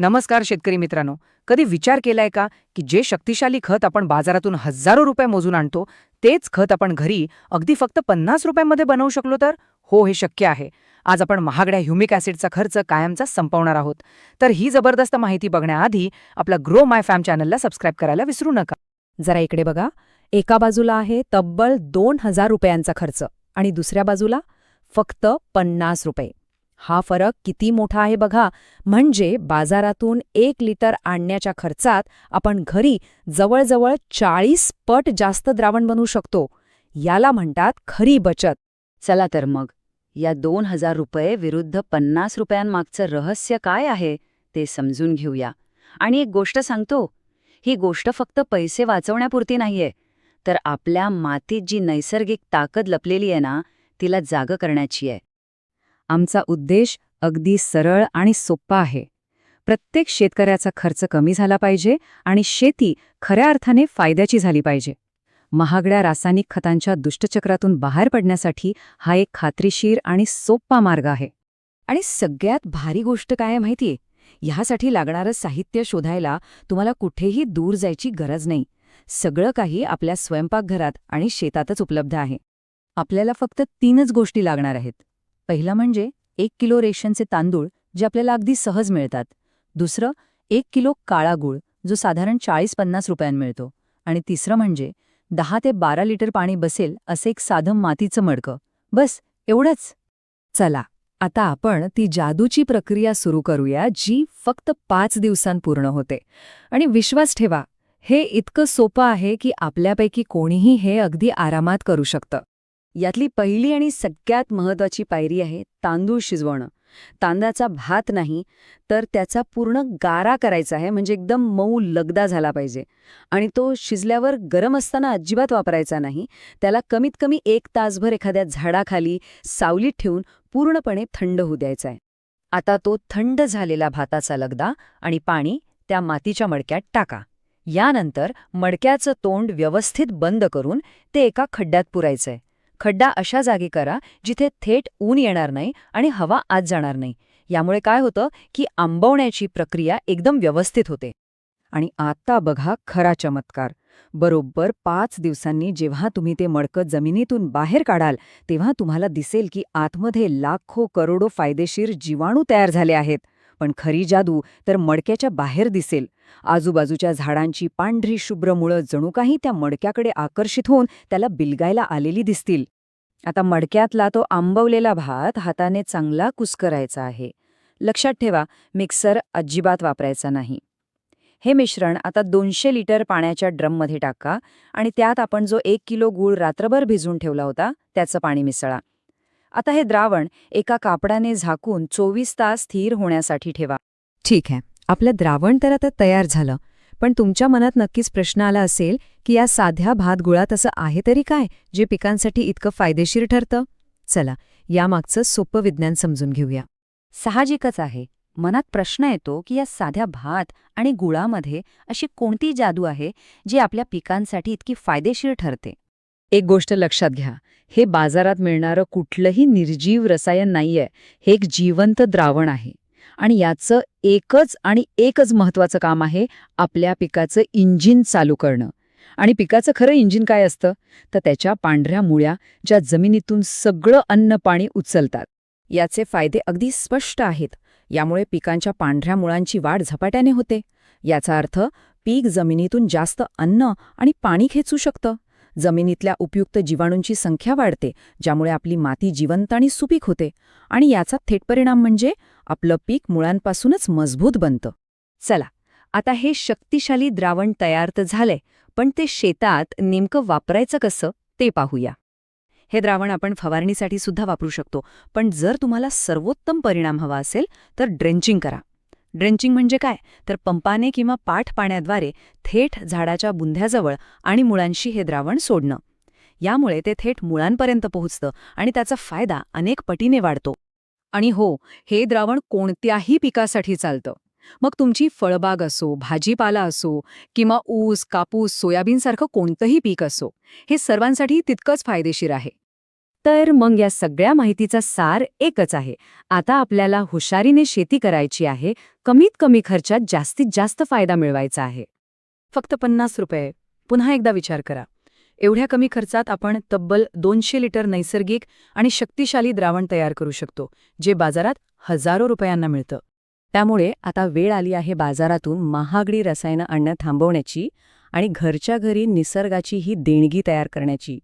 नमस्कार शेतकरी मित्रांनो. कधी विचार केलाय का की जे शक्तिशाली खत आपण बाजारातून हजारो रुपये मोजून आणतो तेच खत आपण घरी अगदी फक्त पन्नास रुपयांमध्ये बनवू शकलो तर? हो हे शक्य आहे. आज आपण महागड्या ह्युमिक ॲसिडचा खर्च कायमचा संपवणार आहोत. तर ही जबरदस्त माहिती बघण्याआधी आपला ग्रो माय फॅम चॅनलला सबस्क्राईब करायला विसरू नका. जरा इकडे बघा. एका बाजूला आहे तब्बल दोन हजार रुपयांचा खर्च आणि दुसऱ्या बाजूला फक्त पन्नास रुपये. हा फरक किती मोठा आहे बघा. म्हणजे बाजारातून एक लिटर आणण्याच्या खर्चात आपण घरी जवळजवळ चाळीस पट जास्त द्रावण बनवू शकतो. याला म्हणतात खरी बचत. चला तर मग या दोन हजार रुपये विरुद्ध पन्नास रुपयांमागचं रहस्य काय आहे ते समजून घेऊया. आणि एक गोष्ट सांगतो ही गोष्ट फक्त पैसे वाचवण्यापुरती नाहीये. तर आपल्या मातीत जी नैसर्गिक ताकद लपलेली आहे ना तिला जाग करण्याची आहे. आमचा उद्देश अगदी सरळ आणि सोप्पा आहे. प्रत्येक शेतकऱ्याचा खर्च कमी झाला पाहिजे आणि शेती खऱ्या अर्थाने फायद्याची झाली पाहिजे. महागड्या रासायनिक खतांच्या दुष्टचक्रातून बाहेर पडण्यासाठी हा एक खात्रीशीर आणि सोप्पा मार्ग आहे. आणि सगळ्यात भारी गोष्ट काय माहितीये? ह्यासाठी लागणारं साहित्य शोधायला तुम्हाला कुठेही दूर जायची गरज नाही. सगळं काही आपल्या स्वयंपाकघरात आणि शेतातच उपलब्ध आहे. आपल्याला फक्त तीनच गोष्टी लागणार आहेत. पहिलं म्हणजे एक किलो रेशनचे तांदूळ जे आपल्याला अगदी सहज मिळतात. दुसरं एक किलो काळा गूळ जो साधारण चाळीस पन्नास रुपयां मिळतो. आणि तिसरं म्हणजे दहा ते बारा लिटर पाणी बसेल असं एक साधं मातीचं मडकं. बस एवढंच. चला आता आपण ती जादूची प्रक्रिया सुरू करूया जी फक्त पाच दिवसांत पूर्ण होते. आणि विश्वास ठेवा हे इतकं सोपं आहे की आपल्यापैकी कोणीही हे अगदी आरामात करू शकतं. यातली पहिली आणि सगळ्यात महत्वाची पायरी आहे तांदूळ शिजवणं. तांदळाचा भात नाही तर त्याचा पूर्ण गारा करायचा आहे म्हणजे एकदम मऊ लगदा झाला पाहिजे. आणि तो शिजल्यावर गरम असताना अजिबात वापरायचा नाही. त्याला कमीत कमी एक तासभर एखाद्या झाडाखाली सावलीत ठेवून पूर्णपणे थंड होऊ द्यायचा आहे. आता तो थंड झालेला भाताचा लगदा आणि पाणी त्या मातीच्या मडक्यात टाका. यानंतर मडक्याचं तोंड व्यवस्थित बंद करून ते एका खड्ड्यात पुरायचंय. खड्डा अशा जागी करा जिथे थेट ऊन येणार नाही आणि हवा आत जाणार नाही. यामुळे काय होतं की आंबवण्याची प्रक्रिया एकदम व्यवस्थित होते. आणि आता बघा खरा चमत्कार. बरोबर पाच दिवसांनी जेव्हा तुम्ही ते मडकं जमिनीतून बाहेर काढाल तेव्हा तुम्हाला दिसेल की आतमध्ये लाखो करोडो फायदेशीर जीवाणू तयार झाले आहेत. पण खरी जादू तर मडक्याच्या बाहेर दिसेल. आजूबाजूच्या झाडांची पांढरी शुभ्र मुळं जणू काही त्या मडक्याकडे आकर्षित होऊन त्याला बिलगायला आलेली दिसतील. आता मडक्यातला तो आंबवलेला भात हाताने चांगला कुस्करायचा आहे. लक्षात ठेवा मिक्सर अजिबात वापरायचा नाही. हे मिश्रण आता दोनशे लिटर पाण्याच्या ड्रममध्ये टाका आणि त्यात आपण जो एक किलो गूळ रात्रभर भिजून ठेवला होता त्याचं पाणी मिसळा. आता हे द्रावण एका कापडाने झाकून चोवीस तास स्थिर होण्यासाठी ठेवा. ठीक आहे. आपलं द्रावण तर आता तयार झालं. पण तुमच्या मनात नक्कीच प्रश्न आला असेल की या साध्या भात गुळात असं आहे तरी काय जे पिकांसाठी इतकं फायदेशीर ठरतं? चला यामागचं सोपं विज्ञान समजून घेऊया. साहजिकच आहे. मनात प्रश्न येतो की या साध्या भात आणि गुळामध्ये अशी कोणती जादू आहे जी आपल्या पिकांसाठी इतकी फायदेशीर ठरते? एक गोष्ट लक्षात घ्या. हे बाजारात मिळणारं कुठलंही निर्जीव रसायन नाहीये. हे एक जिवंत द्रावण आहे. आणि याचं एकच आणि एकच महत्वाचं काम आहे आपल्या पिकाचं इंजिन चालू करणं. आणि पिकाचं खरं इंजिन काय असतं? तर त्याच्या पांढऱ्या मुळ्या ज्या जमिनीतून सगळं अन्न पाणी उचलतात. याचे फायदे अगदी स्पष्ट आहेत. यामुळे पिकांच्या पांढऱ्या मुळांची वाढ झपाट्याने होते. याचा अर्थ पीक जमिनीतून जास्त अन्न आणि पाणी खेचू शकतं. जमिनीतल्या उपयुक्त जीवाणूंची संख्या वाढते ज्यामुळे आपली माती जिवंत आणि सुपीक होते. आणि याचा थेट परिणाम म्हणजे आपलं पीक मुळांपासूनच मजबूत बनतं. चला आता हे शक्तिशाली द्रावण तयार तर झालंय पण ते शेतात नेमकं वापरायचं कसं ते पाहूया. हे द्रावण आपण फवारणीसाठी सुद्धा वापरू शकतो पण जर तुम्हाला सर्वोत्तम परिणाम हवा असेल तर ड्रेंचिंग करा. ड्रेंचिंग म्हणजे काय? तर पंपाने किंवा पाठ पाण्याद्वारे थेट झाडाच्या बुंध्याजवळ आणि मुळांशी हे द्रावण सोडणं. यामुळे ते थेट मुळांपर्यंत पोहोचतं आणि त्याचा फायदा अनेक पटीने वाढतो. आणि हो हे द्रावण कोणत्याही पिकासाठी चालतं. मग तुमची फळबाग असो भाजीपाला असो किंवा ऊस कापूस सोयाबीनसारखं कोणतंही पीक असो हे सर्वांसाठी तितकंच फायदेशीर आहे. तर मग या सगळ्या माहितीचा सार एकच आहे. आता आपल्याला हुशारीने शेती करायची आहे कमीत कमी खर्चात जास्तीत जास्त फायदा मिळवायचा आहे. फक्त पन्नास रुपये. पुन्हा एकदा विचार करा. एवढ्या कमी खर्चात आपण तब्बल दोनशे लिटर नैसर्गिक आणि शक्तिशाली द्रावण तयार करू शकतो जे बाजारात हजारो रुपयांना मिळतं. त्यामुळे आता वेळ आली आहे बाजारातून महागडी रसायनं आणणं थांबवण्याची आणि घरच्या घरी निसर्गाची ही देणगी तयार करण्याची.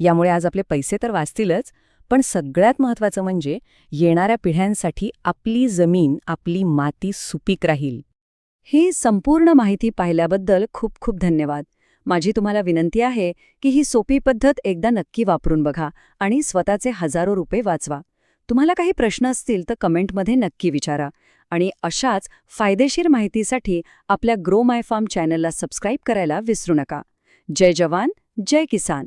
यामुळे आज आपले पैसे तर वाचतीलच पण सगळ्यात महत्त्वाचं म्हणजे येणाऱ्या पिढ्यांसाठी आपली जमीन आपली माती सुपीक राहील. ही संपूर्ण माहिती पाहिल्याबद्दल खूप खूप धन्यवाद. माझी तुम्हाला विनंती आहे की ही सोपी पद्धत एकदा नक्की वापरून बघा आणि स्वतःचे हजारो रुपये वाचवा. तुम्हाला काही प्रश्न असतील तर कमेंटमध्ये नक्की विचारा. आणि अशाच फायदेशीर माहितीसाठी आपल्या ग्रो माय फार्म चॅनलला सबस्क्राईब करायला विसरू नका. जय जवान जय किसान.